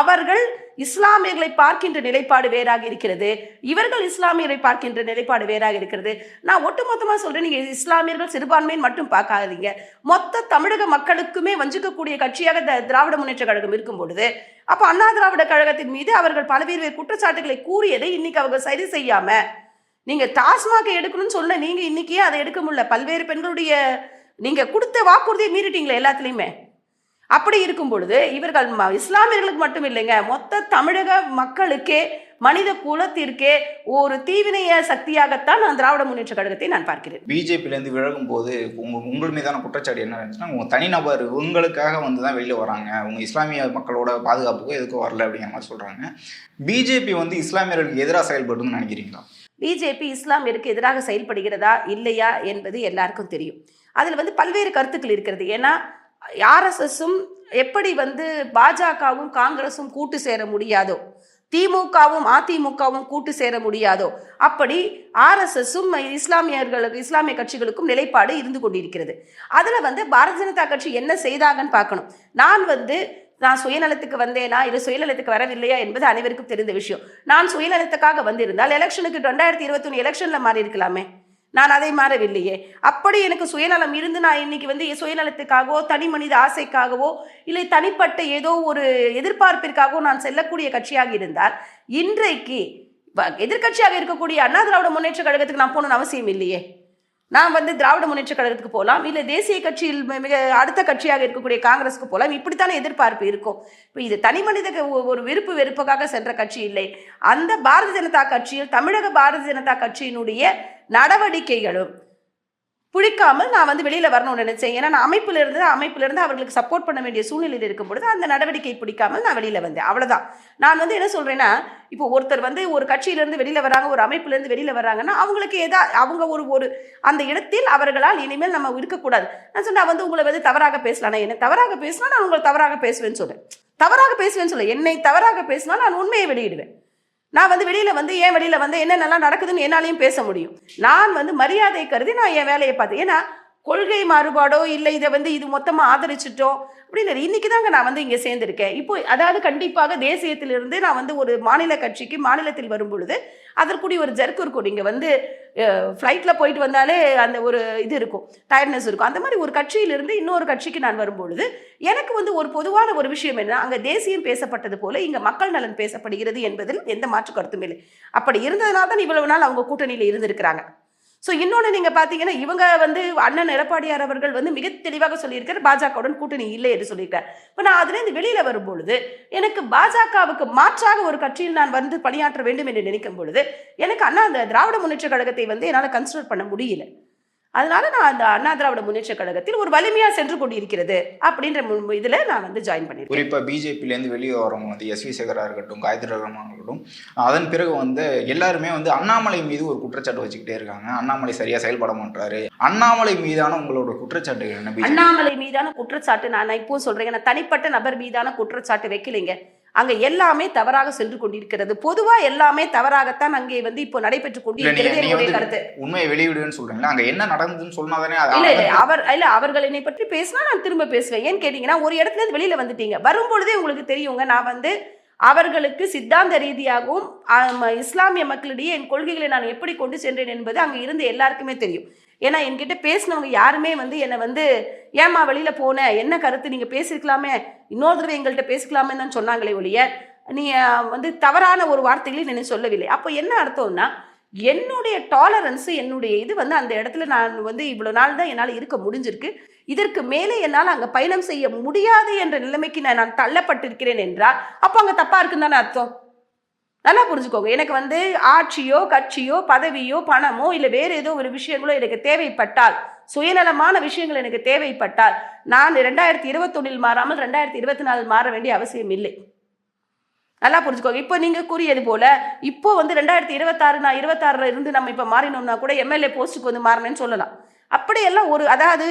அவர்கள் இஸ்லாமியர்களை பார்க்கின்ற நிலைப்பாடு வேறாக இருக்கிறது. இவர்கள் இஸ்லாமியரை பார்க்கின்ற நிலைப்பாடு வேறாக இருக்கிறது. நான் ஒட்டுமொத்தமாக சொல்கிறேன் நீங்கள் இஸ்லாமியர்கள் சிறுபான்மைன்னு மட்டும் பார்க்காதீங்க. மொத்த தமிழக மக்களுக்குமே வஞ்சிக்கக்கூடிய கட்சியாக திராவிட முன்னேற்ற கழகம் இருக்கும் பொழுது அப்போ அண்ணா திராவிட கழகத்தின் மீது அவர்கள் பல்வேறு குற்றச்சாட்டுகளை கூறியதை இன்னைக்கு அவங்க சரி செய்யாமல் நீங்க டாஸ்மாக எடுக்கணும்னு சொன்ன நீங்க இன்னைக்கே அதை எடுக்க முடியல. பல்வேறு பெண்களுடைய நீங்க கொடுத்த வாக்குறுதியை மீறிட்டீங்களே எல்லாத்துலையுமே. அப்படி இருக்கும் பொழுது இவர்கள் இஸ்லாமியர்களுக்கு மட்டும் இல்லைங்க மொத்த தமிழக மக்களுக்கே மனித குலத்திற்கே ஒரு தீவினைய சக்தியாகத்தான் நான் திராவிட முன்னேற்ற கழகத்தை நான் பார்க்கிறேன். பிஜேபியிலேருந்து விலகும் போது உங்க உங்கள் மீதான குற்றச்சாட்டு என்ன இருந்துச்சுன்னா உங்க தனிநபர் உங்களுக்காக வந்து தான் வெளியில் வராங்க. உங்க இஸ்லாமிய மக்களோட பாதுகாப்புக்கோ எதுக்கும் வரல அப்படிங்கிற மாதிரி சொல்றாங்க. பிஜேபி வந்து இஸ்லாமியர்களுக்கு எதிராக செயல்படுன்னு நினைக்கிறீங்களா? பிஜேபி இஸ்லாமியருக்கு எதிராக செயல்படுகிறதா இல்லையா என்பது எல்லாருக்கும் தெரியும். அதில் வந்து பல்வேறு கருத்துக்கள் இருக்கிறது. ஏன்னா ஆர்எஸ்எஸும் எப்படி வந்து பாஜகவும் காங்கிரஸும் கூட்டு சேர முடியாதோ திமுகவும் அதிமுகவும் கூட்டு சேர முடியாதோ அப்படி ஆர்எஸ்எஸும் இஸ்லாமியர்களுக்கு இஸ்லாமிய கட்சிகளுக்கும் நிலைப்பாடு இருந்து கொண்டிருக்கிறது. அதில் வந்து பாரதிய ஜனதா கட்சி என்ன செய்தாங்கன்னு பார்க்கணும். நான் வந்து நான் சுயநலத்துக்கு வந்தேனா இது சுயநலத்துக்கு வரவில்லையா என்பது அனைவருக்கும் தெரிந்த விஷயம். நான் சுயநலத்துக்காக வந்திருந்தால் எலெக்ஷனுக்கு ரெண்டாயிரத்தி இருபத்தி ஒன்று எலெக்ஷனில் மாறி இருக்கலாமே நான் அதை மாறவில்லையே. அப்படி எனக்கு சுயநலம் இருந்து நான் இன்னைக்கு வந்து சுயநலத்துக்காகவோ தனி மனித ஆசைக்காகவோ இல்லை தனிப்பட்ட ஏதோ ஒரு எதிர்பார்ப்பிற்காகவோ நான் செல்லக்கூடிய கட்சியாக இருந்தால் இன்றைக்கு வ- எதிர்க்கட்சியாக இருக்கக்கூடிய அண்ணா திராவிட முன்னேற்ற கழகத்துக்கு நான் போகணும்னு அவசியம் இல்லையே. நான் வந்து திராவிட முன்னேற்ற கழகத்துக்கு போகலாம் இல்லை தேசிய கட்சியில் மிக அடுத்த கட்சியாக இருக்கக்கூடிய காங்கிரஸுக்கு போகலாம். இப்படித்தானே எதிர்பார்ப்பு இருக்கும். இப்போ இது தனி மனித ஒரு விருப்பு வெறுப்புக்காக சென்ற கட்சி இல்லை. அந்த பாரதிய ஜனதா கட்சியில் தமிழக பாரதிய ஜனதா கட்சியினுடைய நடவடிக்கைகளும் பிடிக்காமல் நான் வந்து வெளியில் வரணும்னு நினைச்சேன். ஏன்னா நான் அமைப்பிலிருந்து இருந்து அவர்களுக்கு சப்போர்ட் பண்ண வேண்டிய சூழ்நிலையில் இருக்கும் பொழுது அந்த நடவடிக்கை பிடிக்காமல் நான் வெளியில் வந்தேன். அவ்வளோதான் நான் வந்து என்ன சொல்கிறேன்னா இப்போ ஒருத்தர் வந்து ஒரு கட்சியிலேருந்து வெளியில் வராங்க ஒரு அமைப்பிலேருந்து வெளியில் வராங்கன்னா அவங்களுக்கு ஏதா அவங்க ஒரு ஒரு அந்த இடத்தில் அவர்களால் இனிமேல் நம்ம இருக்கக்கூடாது. நான் சொன்னேன் வந்து உங்களை வந்து தவறாக பேசலாம் நான் என்ன தவறாக பேசினா நான் உங்களை தவறாக பேசுவேன்னு சொல்லுவேன் தவறாக பேசுவேன்னு சொல்ல என்னை தவறாக பேசினா நான் உண்மையை வெளியிடுவேன். நான் வந்து வெளியில் வந்து ஏன் வெளியில் வந்து என்னென்னலாம் நடக்குதுன்னு என்னாலையும் பேச முடியும். நான் வந்து மரியாதை கருதி நான் என் வேலையை பார்த்தேன். ஏன்னா கொள்கை மாறுபாடோ இல்லை இதை வந்து இது மொத்தமாக ஆதரிச்சிட்டோம் அப்படின்னு இல்லை இன்னைக்கு தாங்க நான் வந்து இங்கே சேர்ந்திருக்கேன். இப்போ அதாவது கண்டிப்பாக தேசியத்திலிருந்து நான் வந்து ஒரு மாநில கட்சிக்கு மாநிலத்தில் வரும் பொழுது அதற்குரிய ஒரு ஜர்க்கு இருக்கும். நீங்கள் வந்து ஃப்ளைட்டில் போயிட்டு வந்தாலே அந்த ஒரு இது இருக்கும் டயர்ட்னஸ் இருக்கும். அந்த மாதிரி ஒரு கட்சியிலிருந்து இன்னொரு கட்சிக்கு நான் வரும்பொழுது எனக்கு வந்து ஒரு பொதுவான ஒரு விஷயம் என்ன அங்கே தேசியம் பேசப்பட்டது போல இங்கே மக்கள் நலன் பேசப்படுகிறது என்பதில் எந்த மாற்று கருத்தும் இல்லை. அப்படி இருந்ததுனால தான் இவ்வளவு நாள் அவங்க கூட்டணியில் இருந்திருக்கிறாங்க. ஸோ இன்னொன்று நீங்கள் பார்த்தீங்கன்னா இவங்க வந்து அண்ணன் எடப்பாடியார் அவர்கள் வந்து மிக தெளிவாக சொல்லியிருக்காரு பாஜகவுடன் கூட்டணி இல்லை என்று சொல்லியிருக்காரு இப்போ நான் அதுலேருந்து வெளியில் வரும்பொழுது எனக்கு பாஜகவுக்கு மாற்றாக ஒரு கட்சியில் நான் வந்து பணியாற்ற வேண்டும் என்று நினைக்கும் பொழுது எனக்கு அண்ணா அந்த திராவிட முன்னேற்ற கழகத்தை வந்து என்னால் கன்சிடர் பண்ண முடியல. அதனால நான் அந்த அண்ணா திராவிட முன்னேற்ற கழகத்தில் ஒரு வலிமையாக சென்று கொண்டிருக்கிறது அப்படின்ற இதில் நான் வந்து ஜாயின் பண்ணியிருக்கேன் குறிப்பாக பிஜேபியிலேருந்து வெளியே வரவங்க வந்து எஸ் வி சேகரா இருக்கட்டும் காயத்ரி ரகுமான் இருக்கட்டும் அதன் பிறகு வந்து எல்லாருமே வந்து அண்ணாமலை மீது ஒரு குற்றச்சாட்டு வச்சுக்கிட்டே இருக்காங்க. அண்ணாமலை சரியா செயல்பட மாட்டாரு. அண்ணாமலை மீதான உங்களோட குற்றச்சாட்டுகள் என்ன? அண்ணாமலை மீதான குற்றச்சாட்டு நான் நான் இப்போ சொல்றேன். நான் தனிப்பட்ட நபர் மீதான குற்றச்சாட்டு வைக்கலைங்க. அங்க எல்லாமே தவறாக சென்று கொண்டிருக்கிறது. பொதுவா எல்லாமே தவறாகத்தான் அங்கே வந்து இப்போ நடைபெற்று கொண்டிருக்கிறது என்னுடைய கருத்து. உண்மையை வெளியிடுன்னு சொல்றீங்களா? அங்க என்ன நடந்ததுன்னு சொன்னாதானே இல்ல இல்ல அவர் இல்ல அவர்கள் என்னை பற்றி பேசினா நான் திரும்ப பேசுவேன். ஏன்னு கேட்டீங்கன்னா ஒரு இடத்துல வெளியில வந்துட்டீங்க. வரும்பொழுதே உங்களுக்கு தெரியுங்க நான் வந்து அவர்களுக்கு சித்தாந்த ரீதியாகவும் இஸ்லாமிய மக்களிடையே என் கொள்கைகளை நான் எப்படி கொண்டு சென்றேன் என்பது அங்க இருந்து எல்லாருக்குமே தெரியும். ஏன்னா என்கிட்ட பேசினவங்க யாருமே வந்து என்னை வந்து ஏமா வழியில் போன? என்ன கருத்து? நீங்கள் பேசிருக்கலாமே. இன்னொரு தடவை எங்கள்கிட்ட பேசிக்கலாமே தான் சொன்னாங்களே ஒழிய நீ வந்து தவறான ஒரு வார்த்தைகளையும் நான் சொல்லவில்லை. அப்போ என்ன அர்த்தம்னா என்னுடைய டாலரன்ஸு என்னுடைய இது வந்து அந்த இடத்துல நான் வந்து இவ்வளோ நாள் தான் என்னால் இருக்க முடிஞ்சிருக்கு. இதற்கு மேலே என்னால் அங்கே பயணம் செய்ய முடியாது என்ற நிலைமைக்கு நான் நான் தள்ளப்பட்டிருக்கிறேன் என்றால் அப்போ அங்கே தப்பாக இருக்குன்னு தானே அர்த்தம்? நல்லா புரிஞ்சுக்கோங்க. எனக்கு வந்து ஆட்சியோ கட்சியோ பதவியோ பணமோ இல்லை வேறு ஏதோ ஒரு விஷயங்களோ எனக்கு தேவைப்பட்டால் சுயநலமான விஷயங்கள் எனக்கு தேவைப்பட்டால் நான் ரெண்டாயிரத்தி இருபத்தொன்னில் மாறாமல் ரெண்டாயிரத்தி இருபத்தி நாலில் மாற வேண்டிய அவசியம் இல்லை. நல்லா புரிஞ்சுக்கோங்க. இப்போ நீங்க கூறியது போல இப்போ வந்து ரெண்டாயிரத்தி இருபத்தாறு நான் இருபத்தாறுல இருந்து நம்ம இப்போ மாறினோம்னா கூட எம்எல்ஏ போஸ்ட்டுக்கு வந்து மாறினேன்னு சொல்லலாம். அப்படியெல்லாம் ஒரு அதாவது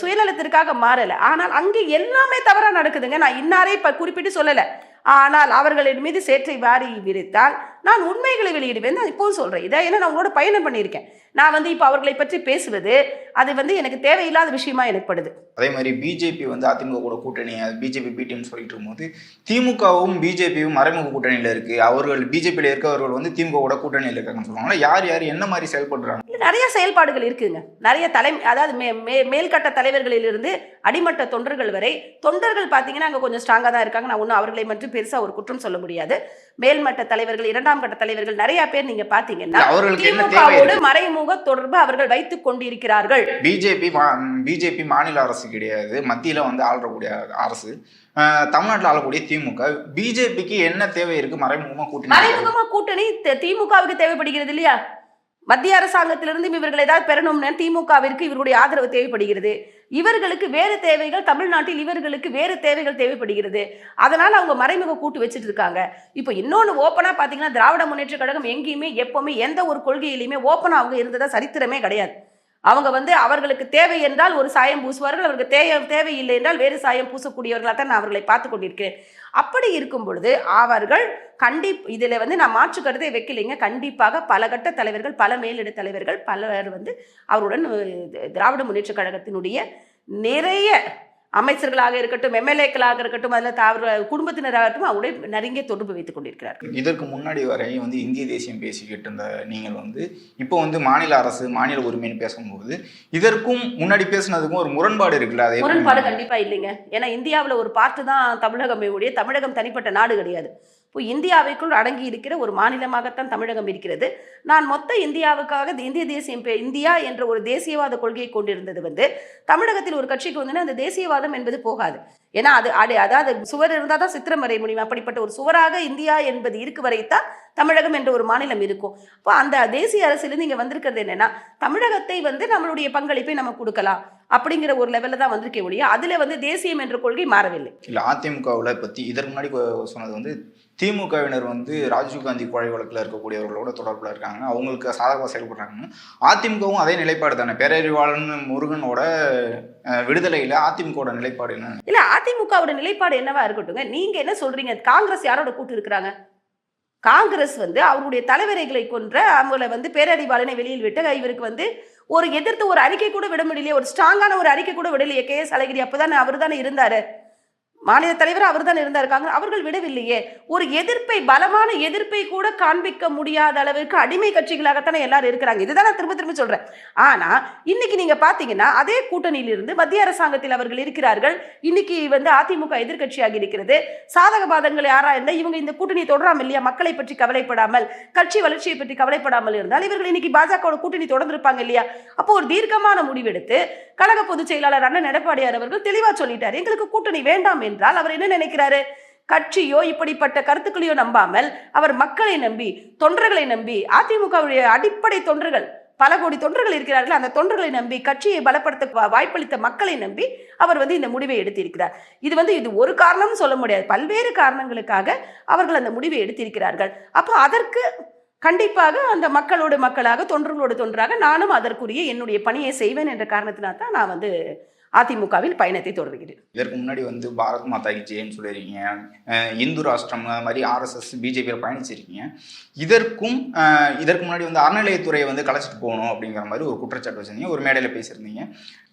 சுயநலத்திற்காக மாறலை. ஆனால் அங்கே எல்லாமே தவறாக நடக்குதுங்க. நான் இன்னாரே இப்போ குறிப்பிட்டு சொல்லலை. ஆனால் அவர்களின் மீது சேற்றை வாரி விரித்தால் நான் உண்மைகளை வெளியிடுவேன். நான் இப்போவும் சொல்கிறேன் இதை ஏன்னா நான் உங்களோட பயணம் பண்ணியிருக்கேன். நான் வந்து இப்போ அவர்களை பற்றி பேசுவது அது வந்து எனக்கு தேவையில்லாத விஷயமா எனக்கு படுது அதே மாதிரி பிஜேபி வந்து அதிமுக கூட கூட்டணி பிஜேபி பிடிஎம் சொல்லிட்டு இருக்கும்போது திமுகவும் பிஜேபியும் மறைமுக கூட்டணியில இருக்கு. அவர்கள் பிஜேபியில இருக்கவர்கள் வந்து திமுக கூட கூட்டணியில் இருக்காங்கன்னு சொல்லுவாங்க யார் யார் என்ன மாதிரி செயல்படுறாங்க? நிறைய செயல்பாடுகள் இருக்குங்க. நிறைய தலை அதாவது மே மே மேல்கட்ட தலைவர்களிலிருந்து அடிமட்ட தொண்டர்கள் வரை தொண்டர்கள் பார்த்தீங்கன்னா அங்கே கொஞ்சம் ஸ்ட்ராங்காக தான் இருக்காங்க. நான் ஒன்றும் அவர்களை மட்டும் பெருசாக ஒரு குற்றம் சொல்ல முடியாது. மேல்மட்ட தலைவர்கள் இரண்டாம் கட்ட தலைவர்கள் நிறைய பேர் நீங்க பார்த்தீங்கன்னா அவர்களுக்கு என்ன மறைமுக தொடர்பு அவர்கள் வைத்துக் கொண்டிருக்கிறார்கள். பிஜேபி பிஜேபி மாநில அரசு கிடையாது. மத்தியில வந்து ஆளக்கூடிய அரசு. தமிழ்நாட்டுல ஆளக்கூடிய திமுக. பிஜேபிக்கு என்ன தேவை இருக்கு? மறைமுகமா கூட்டணி. மறைமுகமா கூட்டணி திமுகவுக்கு தேவைப்படுகிறது இல்லையா? மத்திய அரசாங்கத்திலிருந்து இவர்கள் ஏதாவது பெறணும்னு திமுகவிற்கு இவர்களுடைய ஆதரவு தேவைப்படுகிறது. இவர்களுக்கு வேறு தேவைகள் தமிழ்நாட்டில் இவர்களுக்கு வேறு தேவைகள் தேவைப்படுகிறது. அதனால் அவங்க மறைமுக கூட்டு வச்சுட்டு இருக்காங்க இப்போ இன்னொன்று ஓப்பனாக பார்த்தீங்கன்னா திராவிட முன்னேற்ற கழகம் எங்கேயுமே எப்போவுமே எந்த ஒரு கொள்கையிலையுமே ஓப்பனாக அவங்க இருந்ததாக சரித்திரமே கிடையாது. அவங்க வந்து அவர்களுக்கு தேவை என்றால் ஒரு சாயம் பூசுவார்கள் அவருக்கு தேவை இல்லை என்றால் வேறு சாயம் பூசக்கூடியவர்களாக தான் நான் அவர்களை பார்த்து கொண்டிருக்கிறேன். அப்படி இருக்கும் பொழுது அவர்கள் கண்டி இதில் வந்து நான் மாற்று கருத்தை வைக்கலைங்க. கண்டிப்பாக பல கட்ட தலைவர்கள் பல மேலிட தலைவர்கள் பலர் வந்து அவருடன் திராவிட முன்னேற்ற கழகத்தினுடைய நிறைய அமைச்சர்களாக இருக்கட்டும் எம்எல்ஏக்களாக இருக்கட்டும் அதில் அவர் குடும்பத்தினராகட்டும் அவருடைய நெருங்கிய தொடர்பு வைத்துக் கொண்டிருக்கிறார்கள். இதற்கு முன்னாடி வரை வந்து இந்திய தேசியம் பேசிக்கிட்டு இருந்த நீங்கள் வந்து இப்போ வந்து மாநில அரசு மாநில உரிமைன்னு பேசும்போது இதற்கும் முன்னாடி பேசுனதுக்கும் ஒரு முரண்பாடு இருக்குல்ல அது முரண்பாடு கண்டிப்பா இல்லைங்க. ஏன்னா இந்தியாவில் ஒரு பார்ட்டு தான் தமிழகமே ஒழிய தமிழகம் தனிப்பட்ட நாடு கிடையாது. இப்போ இந்தியாவிற்குள் அடங்கி இருக்கிற ஒரு மாநிலமாகத்தான் தமிழகம் இருக்கிறது. நான் மொத்த இந்தியாவுக்காக இந்திய தேசியம் இந்தியா என்ற ஒரு தேசியவாத கொள்கையை கொண்டிருந்தது வந்து தமிழகத்தில் ஒரு கட்சிக்கு வந்து அந்த தேசியவாதம் என்பது போகாது. ஏன்னா அது அடி அதாவது சுவர் இருந்தால் தான் சித்திரம் வரைய முடியும். அப்படிப்பட்ட ஒரு சுவராக இந்தியா என்பது இருக்கு வரைத்தான் தமிழகம் என்ற ஒரு மாநிலம் இருக்கும். இப்போ அந்த தேசிய அரசிலிருந்து இங்கே வந்திருக்கிறது என்னென்னா தமிழகத்தை வந்து நம்மளுடைய பங்களிப்பை நம்ம கொடுக்கலாம். அப்படிங்கிற ஒரு லெவலில் தான் வந்திருக்கே ஒழிய அதில் வந்து தேசியம் என்ற கொள்கை மாறவில்லை. இல்லை அதிமுகவில் பற்றி இதற்கு முன்னாடி சொன்னது வந்து திமுகவினர் வந்து ராஜீவ்காந்தி கொலை வழக்கில் இருக்கக்கூடியவர்களோட தொடர்பில் இருக்காங்க. அவங்களுக்கு சாதகமாக செயல்படுறாங்கன்னு அதிமுகவும் அதே நிலைப்பாடு தானே? பேரறிவாளன் முருகனோட விடுதலையில் அதிமுகவோட நிலைப்பாடு என்ன? இல்ல அதிமுகவோட நிலைப்பாடு என்னவா இருக்கட்டுங்க நீங்க என்ன சொல்றீங்க? காங்கிரஸ் யாரோட கூட்டு இருக்கிறாங்க? காங்கிரஸ் வந்து அவருடைய தலைவரைகளை கொன்ற அவங்கள வந்து பேரறிவாளனை வெளியில் விட்டு இவருக்கு வந்து ஒரு எதிர்த்து ஒரு அறிக்கை கூட விட முடியலையே ஒரு ஸ்ட்ராங்கான ஒரு அறிக்கை கூட விடலையே கே எஸ் அழகிரி அப்பதானே அவர் தானே இருந்தாரு. மாநில தலைவர் அவர் தான் இருந்திருக்காங்க அவர்கள் விடவில்லையே. ஒரு எதிர்ப்பை பலமான எதிர்ப்பை கூட காண்பிக்க முடியாத அளவிற்கு அடிமை கட்சிகளாகத்தானே எல்லாரும் இருக்கிறாங்க. இதுதான் நான் திரும்ப திரும்ப சொல்றேன். ஆனா இன்னைக்கு நீங்க பாத்தீங்கன்னா அதே கூட்டணியிலிருந்து மத்திய அரசாங்கத்தில் அவர்கள் இருக்கிறார்கள். இன்னைக்கு வந்து அதிமுக எதிர்கட்சியாக இருக்கிறது. சாதக பாதங்களை ஆராய்ந்த இவங்க இந்த கூட்டணி தொடராமல் இல்லையா? மக்களை பற்றி கவலைப்படாமல் கட்சி வளர்ச்சியை பற்றி கவலைப்படாமல் இருந்தால் இவர்கள் இன்னைக்கு பாஜகவோட கூட்டணி தொடர்ந்திருப்பாங்க இல்லையா? அப்போ ஒரு தீர்க்கமான முடிவெடுத்து கழக பொதுச் செயலாளர் அண்ணன் எடப்பாடியார் அவர்கள் தெளிவா சொல்லிட்டார். எங்களுக்கு கூட்டணி வேண்டாம் என்றால் அவர் என்ன நினைக்கிறாரு? கட்சியோ இப்படிப்பட்ட கருத்துக்களையோ நம்பாமல் அவர் மக்களை நம்பி தொண்டர்களை நம்பி அதிமுகவுடைய அடிப்படை தொண்டர்கள் பல கோடி தொண்டர்கள் இருக்கிறார்கள். அந்த தொண்டர்களை நம்பி கட்சியை பலப்படுத்த வாய்ப்பளித்த மக்களை நம்பி அவர் வந்து இந்த முடிவை எடுத்திருக்கிறார். இது வந்து இது ஒரு காரணம் சொல்ல முடியாது. பல்வேறு காரணங்களுக்காக அவர்கள் அந்த முடிவை எடுத்திருக்கிறார்கள். அப்போ அதற்கு கண்டிப்பாக அந்த மக்களோடு மக்களாக தொண்டர்களோடு தொண்டராக நானும் அதற்குரிய என்னுடைய பணியை செய்வேன் என்ற காரணத்தினால் தான் நான் வந்து அதிமுகவில் பயணத்தை தொடர்கிறேன் இதற்கு முன்னாடி வந்து பாரத் மாதா கி ஜெயன்னு சொல்லியிருக்கீங்க. இந்து ராஷ்டிரம் மாதிரி ஆர்எஸ்எஸ் பிஜேபியில் பயணிச்சிருக்கீங்க. இதற்கும் இதற்கு முன்னாடி வந்து அறநிலையத்துறையை வந்து கலைச்சிட்டு போகணும் அப்படிங்கிற மாதிரி ஒரு குற்றச்சாட்டு வச்சிருந்தீங்க. ஒரு மேடையில் பேசியிருந்தீங்க.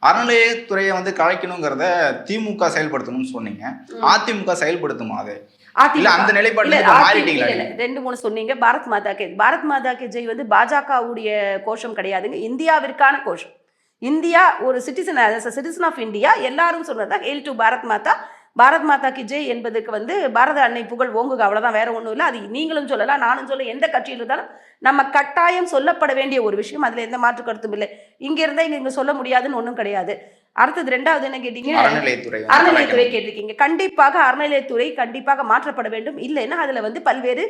அறநிலையத்துறையை வந்து கலைக்கணுங்கிறத திமுக செயல்படுத்தணும்னு சொன்னீங்க. அதிமுக செயல்படுத்துமா அது? ரெண்டு மூணு சொன்னீங்க. பாரத் மாதா கே பாரத் மாதா கே ஜெய் வந்து பாஜகவுடைய கோஷம் கிடையாதுங்க. இந்தியாவிற்கான கோஷம். இந்தியா ஒரு சிட்டிசன் சிட்டிசன் ஆஃப் இந்தியா எல்லாரும் சொன்னதா ஹெல் டு பாரத் மாதா. பாரத் மாதா கி ஜெய் என்பதுக்கு வந்து பாரத அன்னை புகழ் ஓங்குக அவ்வளவுதான். வேற ஒன்றும் இல்லை. அது நீங்களும் சொல்லலாம் நானும் சொல்ல எந்த கட்சியில் இருந்தாலும் நம்ம கட்டாயம் சொல்லப்பட வேண்டிய ஒரு விஷயம். அதுல எந்த மாற்று கருத்தும் இல்லை. இங்க இருந்தா இங்க இங்க சொல்ல முடியாதுன்னு ஒன்றும் கிடையாது. அடுத்தது ரெண்டாவது என்ன கேட்டீங்க? அறநிலையத்துறை. கேட்டிருக்கீங்க. கண்டிப்பாக அறநிலையத்துறை கண்டிப்பாக மாற்றப்பட வேண்டும். இல்லைன்னா அதுல வந்து பல்வேறு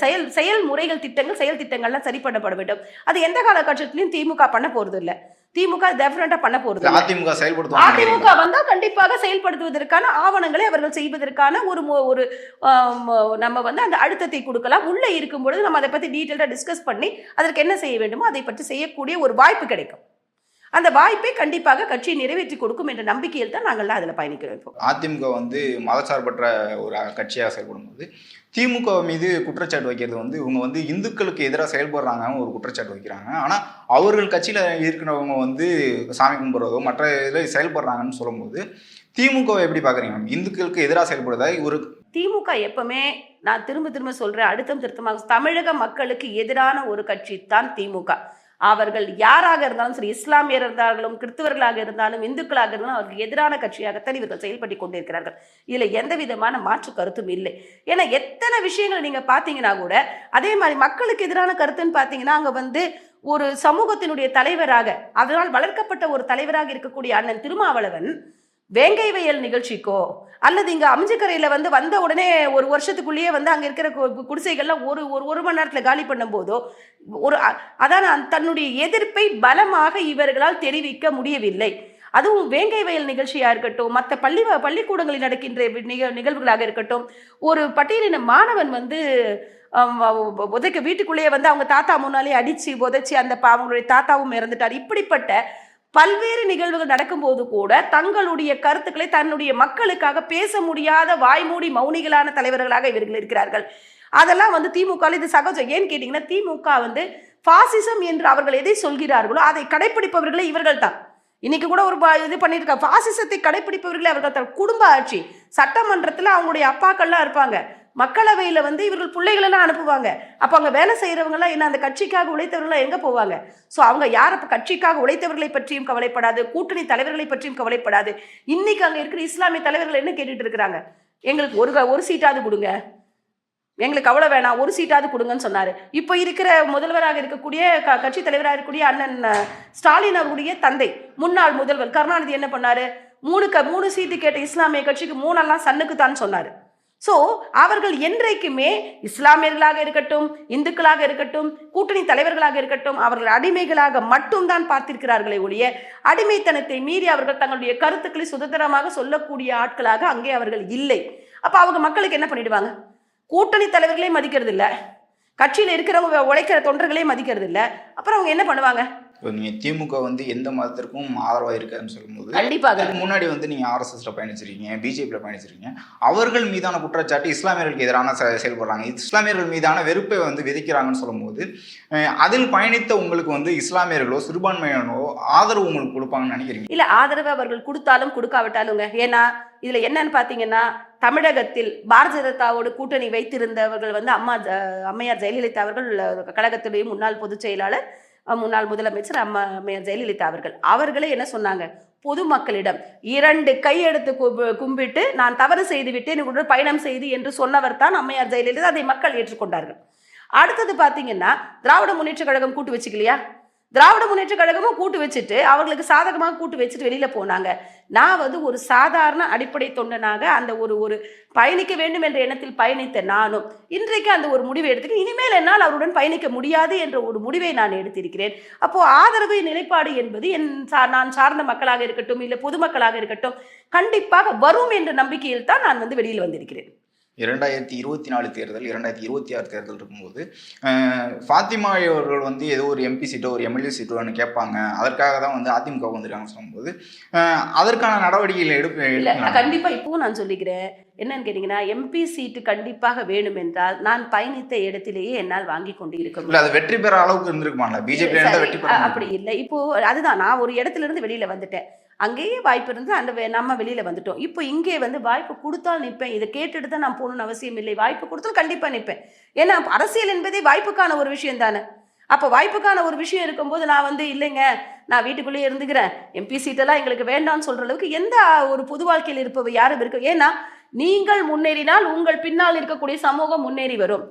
செயல் செயல்முறைகள் திட்டங்கள் செயல் திட்டங்கள்லாம் சரி பண்ணப்பட வேண்டும். அது எந்த காலகட்டத்திலையும் திமுக பண்ண போறது இல்ல திமுக டெஃபினட்டா பண்ண போறது. அதிமுக செயல்படுத்துவாங்க. அதிமுக வந்தா கண்டிப்பாக செயல்படுத்துவதற்கான ஆவணங்களை அவர்கள் செய்வதற்கான ஒரு ஒரு நம்ம வந்து அந்த அழுத்தத்தை கொடுக்கலாம். உள்ள இருக்கும் பொழுது நம்ம அதை பத்தி டீட்டெயிலாக டிஸ்கஸ் பண்ணி அதற்கு என்ன செய்ய வேண்டுமோ அதை பற்றி செய்யக்கூடிய ஒரு வாய்ப்பு கிடைக்கும். அந்த வாய்ப்பை கண்டிப்பாக கட்சி நிறைவேற்றி கொடுக்கும் என்ற நம்பிக்கையில் தான் நாங்கள்லாம் அதில் பயணிக்கிறோம் அதிமுக வந்து மதசார்பற்ற ஒரு கட்சியாக செயல்படும்போது திமுக மீது குற்றச்சாட்டு வைக்கிறது வந்து இவங்க வந்து இந்துக்களுக்கு எதிராக செயல்படுறாங்கன்னு ஒரு குற்றச்சாட்டு வைக்கிறாங்க. ஆனால் அவர்கள் கட்சியில் இருக்கிறவங்க வந்து சாமி கும்பிட்றதோ மற்ற இதில் செயல்படுறாங்கன்னு சொல்லும்போது திமுகவை எப்படி பார்க்குறீங்க இந்துக்களுக்கு எதிராக செயல்படுறதா? ஒரு திமுக எப்பவுமே நான் திரும்ப திரும்ப சொல்றேன் அழுத்தம் திருத்தமாக தமிழக மக்களுக்கு எதிரான ஒரு கட்சி தான் திமுக. அவர்கள் யாராக இருந்தாலும் சரி இஸ்லாமியர் இருந்தாலும் கிறிஸ்தவர்களாக இருந்தாலும் இந்துக்களாக இருந்தாலும் அவருக்கு எதிரான கட்சியாகத்தான் இவர்கள் செயல்பட்டு கொண்டிருக்கிறார்கள். இதில் எந்த விதமான மாற்று கருத்தும் இல்லை. ஏன்னா எத்தனை விஷயங்கள் நீங்கள் பார்த்தீங்கன்னா கூட அதே மாதிரி மக்களுக்கு எதிரான கருத்துன்னு பார்த்தீங்கன்னா அங்கே வந்து ஒரு சமூகத்தினுடைய தலைவராக அதனால் வளர்க்கப்பட்ட ஒரு தலைவராக இருக்கக்கூடிய அண்ணன் திருமாவளவன் வேங்கை வயல் நிகழ்ச்சிக்கோ அல்லது இங்கே அமிஞ்சிக்கரையில் வந்து வந்த உடனே ஒரு வருஷத்துக்குள்ளேயே வந்து அங்கே இருக்கிற கு- குடிசைகள்லாம் ஒரு ஒரு ஒரு மணி நேரத்தில் காலி பண்ணும் போதோ ஒரு அதான் தன்னுடைய எதிர்ப்பை பலமாக இவர்களால் தெரிவிக்க முடியவில்லை. அதுவும் வேங்கை வயல் நிகழ்ச்சியாக இருக்கட்டும் மற்ற பள்ளி பள்ளிக்கூடங்களில் நடக்கின்ற நிக நிகழ்வுகளாக இருக்கட்டும் ஒரு பட்டியலின மாணவன் வந்து உதைக்க வீட்டுக்குள்ளேயே வந்து அவங்க தாத்தா முன்னாலே அடித்து உதைச்சி அந்த அவங்களுடைய தாத்தாவும் இறந்துட்டார். இப்படிப்பட்ட பல்வேறு நிகழ்வுகள் நடக்கும்போது கூட தங்களுடைய கருத்துக்களை தன்னுடைய மக்களுக்காக பேச முடியாத வாய்மூடி மௌனிகளான தலைவர்களாக இவர்கள் இருக்கிறார்கள். அதெல்லாம் வந்து திமுக இது சகஜம். ஏன்னு கேட்டிங்கன்னா திமுக வந்து பாசிசம் என்று அவர்கள் எதை சொல்கிறார்களோ அதை கடைப்பிடிப்பவர்களே இவர்கள் தான். இன்னைக்கு கூட ஒரு இது பண்ணியிருக்காங்க. பாசிசத்தை கடைபிடிப்பவர்களே அவர்கள் தான். குடும்ப ஆட்சி சட்டமன்றத்தில் அவங்களுடைய அப்பாக்கள்லாம் இருப்பாங்க. மக்களவையில் வந்து இவர்கள் பிள்ளைகளெல்லாம் அனுப்புவாங்க. அப்போ அங்கே வேலை செய்கிறவங்களாம் என்ன அந்த கட்சிக்காக உழைத்தவர்களாம் எங்கே போவாங்க? ஸோ அவங்க யார் அப்போ கட்சிக்காக உழைத்தவர்களை பற்றியும் கவலைப்படாது கூட்டணி தலைவர்களை பற்றியும் கவலைப்படாது. இன்னைக்கு அங்கே இருக்கிற இஸ்லாமிய தலைவர்கள் என்ன கேட்டுட்டு இருக்கிறாங்க? எங்களுக்கு ஒரு ஒரு சீட்டாவது கொடுங்க. எங்களுக்கு அவ்வளோ வேணாம் ஒரு சீட்டாவது கொடுங்கன்னு சொன்னார். இப்போ இருக்கிற முதல்வராக இருக்கக்கூடிய க கட்சி தலைவராக இருக்கக்கூடிய அண்ணன் ஸ்டாலின் அவருடைய தந்தை முன்னாள் முதல்வர் கருணாநிதி என்ன பண்ணார்? மூணு க மூணு சீட்டு கேட்ட இஸ்லாமிய கட்சிக்கு மூணெல்லாம் சன்னுக்கு தான் சொன்னார். ஸோ அவர்கள் என்றைக்குமே இஸ்லாமியர்களாக இருக்கட்டும் இந்துக்களாக இருக்கட்டும் கூட்டணி தலைவர்களாக இருக்கட்டும் அவர்கள் அடிமைகளாக மட்டும்தான் பார்த்திருக்கிறார்களே ஒழிய அடிமைத்தனத்தை மீறி அவர்கள் தங்களுடைய கருத்துக்களை சுதந்திரமாக சொல்லக்கூடிய ஆட்களாக அங்கே அவர்கள் இல்லை. அப்போ அவங்க மக்களுக்கு என்ன பண்ணிடுவாங்க? கூட்டணி தலைவர்களே மதிக்கிறது இல்லை கட்சியில் இருக்கிறவங்க உழைக்கிற தொண்டர்களே மதிக்கிறது இல்லை அப்புறம் அவங்க என்ன பண்ணுவாங்க? இப்போ நீங்கள் திமுக வந்து எந்த மதத்திற்கும் ஆதரவாக இருக்காதுன்னு சொல்லும்போது கண்டிப்பாக அதுக்கு முன்னாடி வந்து நீங்கள் ஆர்எஸ்எஸ்ல பயணிச்சிருக்கீங்க பிஜேபியில் பயணிச்சிருக்கீங்க. அவர்கள் மீதான குற்றச்சாட்டு இஸ்லாமியர்களுக்கு எதிரான செயல்படுறாங்க. இஸ்லாமியர்கள் மீதான வெறுப்பை வந்து விதைக்கிறாங்கன்னு சொல்லும்போது அதில் பயணித்த உங்களுக்கு வந்து இஸ்லாமியர்களோ சிறுபான்மையினரோ ஆதரவு உங்களுக்கு கொடுப்பாங்கன்னு நினைக்கிறீங்க? இல்ல ஆதரவு அவர்கள் கொடுத்தாலும் கொடுக்காவிட்டாலுங்க. ஏன்னா இதுல என்னன்னு பாத்தீங்கன்னா தமிழகத்தில் பாரதிய ஜனதாவோடு கூட்டணி வைத்திருந்தவர்கள் வந்து அம்மா அம்மையார் ஜெயலலிதா அவர்கள் கழகத்துடைய முன்னாள் பொதுச் செயலாளர் முன்னாள் முதலமைச்சர் அம்மா அம்மையார் ஜெயலலிதா அவர்கள். அவர்களே என்ன சொன்னாங்க? பொதுமக்களிடம் இரண்டு கையெடுத்து கும்பிட்டு நான் தவறு செய்து விட்டேன் கூட பயணம் செய்து என்று சொன்னவர் தான் அம்மையார் ஜெயலலிதா. அதை மக்கள் ஏற்றுக்கொண்டார்கள். அடுத்தது பார்த்தீங்கன்னா திராவிட முன்னேற்ற கழகம் கூட்டு வச்சுக்கலையா? திராவிட முன்னேற்ற கழகமும் கூட்டு வச்சுட்டு அவர்களுக்கு சாதகமாக கூட்டு வச்சுட்டு வெளியில் போனாங்க. நான் வந்து ஒரு சாதாரண அடிப்படை தொண்டனாக அந்த ஒரு ஒரு பயணிக்க வேண்டும் என்ற எண்ணத்தில் பயணித்த நானும் இன்றைக்கு அந்த ஒரு முடிவை எடுத்துக்க இனிமேல் என்னால் அவருடன் பயணிக்க முடியாது என்ற ஒரு முடிவை நான் எடுத்திருக்கிறேன். அப்போ ஆதரவு நிலைப்பாடு என்பது என் சா- நான் சார்ந்த மக்களாக இருக்கட்டும் இல்லை பொதுமக்களாக இருக்கட்டும் கண்டிப்பாக வரும் என்ற நம்பிக்கையில் தான் நான் வந்து வெளியில் வந்திருக்கிறேன். இரண்டாயிரத்தி இருபத்தி நாலு தேர்தல் இரண்டாயிரத்தி இருபத்தி ஆறு தேர்தல் இருக்கும்போது ஃபாத்திமா அவர்கள் வந்து ஏதோ ஒரு எம்பி சீட்டோ ஒரு எம்எல்ஏ சீட்டோன்னு கேட்பாங்க. அதற்காக தான் வந்து அதிமுக வந்திருக்காங்கன்னு சொல்லும்போது அதற்கான நடவடிக்கைகள் எடுப்பு இல்ல எடுக்கலாம். கண்டிப்பா இப்பவும் நான் சொல்லிக்கிறேன். என்னன்னு கேட்டீங்கன்னா எம்பி சீட்டு கண்டிப்பாக வேணும் என்றால் நான் பயணித்த இடத்திலேயே என்னால் வாங்கி கொண்டு இருக்க முடியும் அது வெற்றி பெற அளவுக்கு இருந்திருக்குமால பிஜேபி வெற்றி பெற அப்படி இல்லை. இப்போ அதுதான் நான் ஒரு இடத்துல இருந்து வெளியில வந்துட்டேன். அங்கேயே வாய்ப்பு இருந்து அந்த நம்ம வெளியில் வந்துட்டோம். இப்போ இங்கே வந்து வாய்ப்பு கொடுத்தால் நிற்பேன். இதை கேட்டுட்டு தான் நான் போகணும்னு அவசியம் இல்லை. வாய்ப்பு கொடுத்தால் கண்டிப்பாக நிற்பேன். ஏன்னா அரசியல் என்பதே வாய்ப்புக்கான ஒரு விஷயம் தானே. அப்போ வாய்ப்புக்கான ஒரு விஷயம் இருக்கும்போது நான் வந்து இல்லைங்க நான் வீட்டுக்குள்ளேயே இருந்துக்கிறேன். எம்பி சீட்டெல்லாம் எங்களுக்கு வேண்டாம்னு சொல்கிற அளவுக்கு எந்த ஒரு பொது வாழ்க்கையில் இருப்பவை யாரும் இருக்கு ஏன்னா நீங்கள் முன்னேறினால் உங்கள் பின்னால் இருக்கக்கூடிய சமூகம் முன்னேறி வரும்.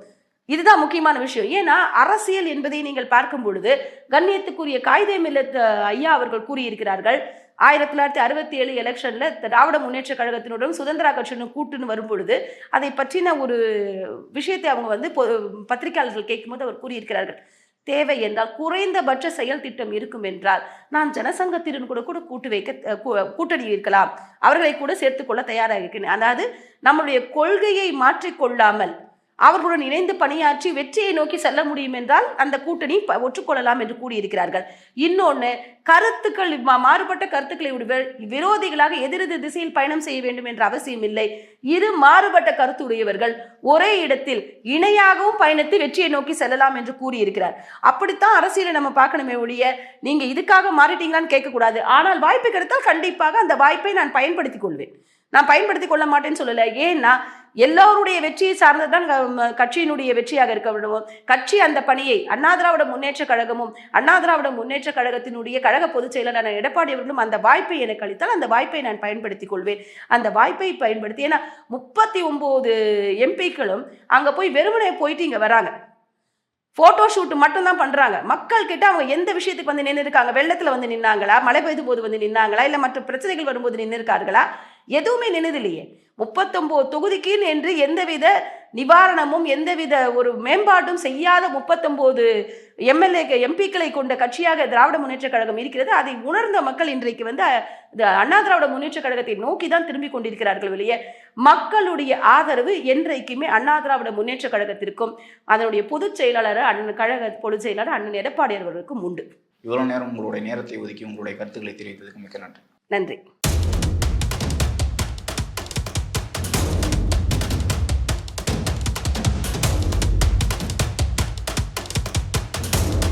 இதுதான் முக்கியமான விஷயம். ஏன்னா அரசியல் என்பதை நீங்கள் பார்க்கும் பொழுது கண்ணியத்துக்குரிய காயிதே மில்லத் ஐயா அவர்கள் கூறியிருக்கிறார்கள் ஆயிரத்தி தொள்ளாயிரத்தி அறுபத்தி ஏழு எலெக்ஷனில் திராவிட முன்னேற்ற கழகத்தினுடன் சுதந்திரா கட்சியினும் கூட்டுன்னு வரும்பொழுது அதை பற்றின ஒரு விஷயத்தை அவங்க வந்து பத்திரிகையாளர்கள் கேட்கும்போது அவர் கூறியிருக்கிறார்கள். தேவை என்றால் குறைந்தபட்ச செயல் திட்டம் இருக்கும் என்றால் நான் ஜனசங்கத்திடன் கூட கூட கூட்டு வைக்க கூட்டணி இருக்கலாம். அவர்களை கூட சேர்த்துக்கொள்ள தயாராக இருக்கிறேன் அதாவது நம்மளுடைய கொள்கையை மாற்றிக்கொள்ளாமல் அவர்களுடன் இணைந்து பணியாற்றி வெற்றியை நோக்கி செல்ல முடியும் என்றால் அந்த கூட்டணி ப- ஒற்றுக்கொள்ளலாம் என்று கூறியிருக்கிறார்கள். இன்னொன்று கருத்துக்கள் மா- மாறுபட்ட கருத்துக்களை விரோதிகளாக எதிரெதிர் திசையில் பயணம் செய்ய வேண்டும் என்ற அவசியம் இல்லை. இரு மாறுபட்ட கருத்துடையவர்கள் ஒரே இடத்தில் இணையாகவும் பயணித்து வெற்றியை நோக்கி செல்லலாம் என்று கூறியிருக்கிறார். அப்படித்தான் அரசியலை நம்ம பார்க்கணுமே ஒழிய நீங்க இதுக்காக மாறிட்டீங்களான்னு கேட்கக்கூடாது. ஆனால் வாய்ப்பு கிடைத்தால் கண்டிப்பாக அந்த வாய்ப்பை நான் பயன்படுத்திக் கொள்வேன். நான் பயன்படுத்தி கொள்ள மாட்டேன்னு சொல்லலை. ஏன்னா எல்லோருடைய வெற்றியை சார்ந்ததுதான் தான் கட்சியினுடைய வெற்றியாக இருக்க வேண்டும். கட்சி அந்த பணியை அண்ணா திராவிட முன்னேற்ற கழகமும் அண்ணா திராவிட முன்னேற்ற கழகத்தினுடைய கழக பொதுச் செயலாளர் எடப்பாடி அவர்களும் அந்த வாய்ப்பை எனக்கு அளித்தால் அந்த வாய்ப்பை நான் பயன்படுத்திக் கொள்வேன். அந்த வாய்ப்பை பயன்படுத்தி ஏன்னா முப்பத்தி ஒன்பது எம்பிக்களும் அங்கே போய் வெறுமனே போயிட்டு இங்கே வராங்க. ஃபோட்டோ ஷூட் மட்டும்தான் பண்ணுறாங்க மக்கள் கிட்ட அவங்க எந்த விஷயத்துக்கு வந்து நின்று இருக்காங்க வெள்ளத்தில் வந்து நின்னாங்களா? மழை பெய்து போது வந்து நின்னாங்களா? இல்லை மற்ற பிரச்சனைகள் வரும்போது நின்று இருக்கார்களா எதுவுமே நின்னது இல்லையே முப்பத்தொன்பது தொகுதிக்கு என்று எந்தவித நிவாரணமும் எந்தவித ஒரு மேம்பாட்டும் செய்யாத முப்பத்தொன்பது எம்எல்ஏ எம்பிக்களை கொண்ட கட்சியாக திராவிட முன்னேற்ற கழகம் இருக்கிறது. அதை உணர்ந்த மக்கள் இன்றைக்கு வந்து அண்ணா திராவிட முன்னேற்ற கழகத்தை நோக்கி தான் திரும்பி கொண்டிருக்கிறார்கள் வெளியே. மக்களுடைய ஆதரவு என்றைக்குமே அண்ணா திராவிட முன்னேற்ற கழகத்திற்கும் அதனுடைய பொதுச் செயலாளர் அண்ணன் கழக பொதுச் செயலாளர் அண்ணன் எடப்பாடி அவர்களுக்கும் உண்டு. இவ்வளவு நேரம் உங்களுடைய நேரத்தை ஒதுக்கி உங்களுடைய கருத்துக்களை தெரிவித்ததுக்கு மிக்க நன்றி. நன்றி.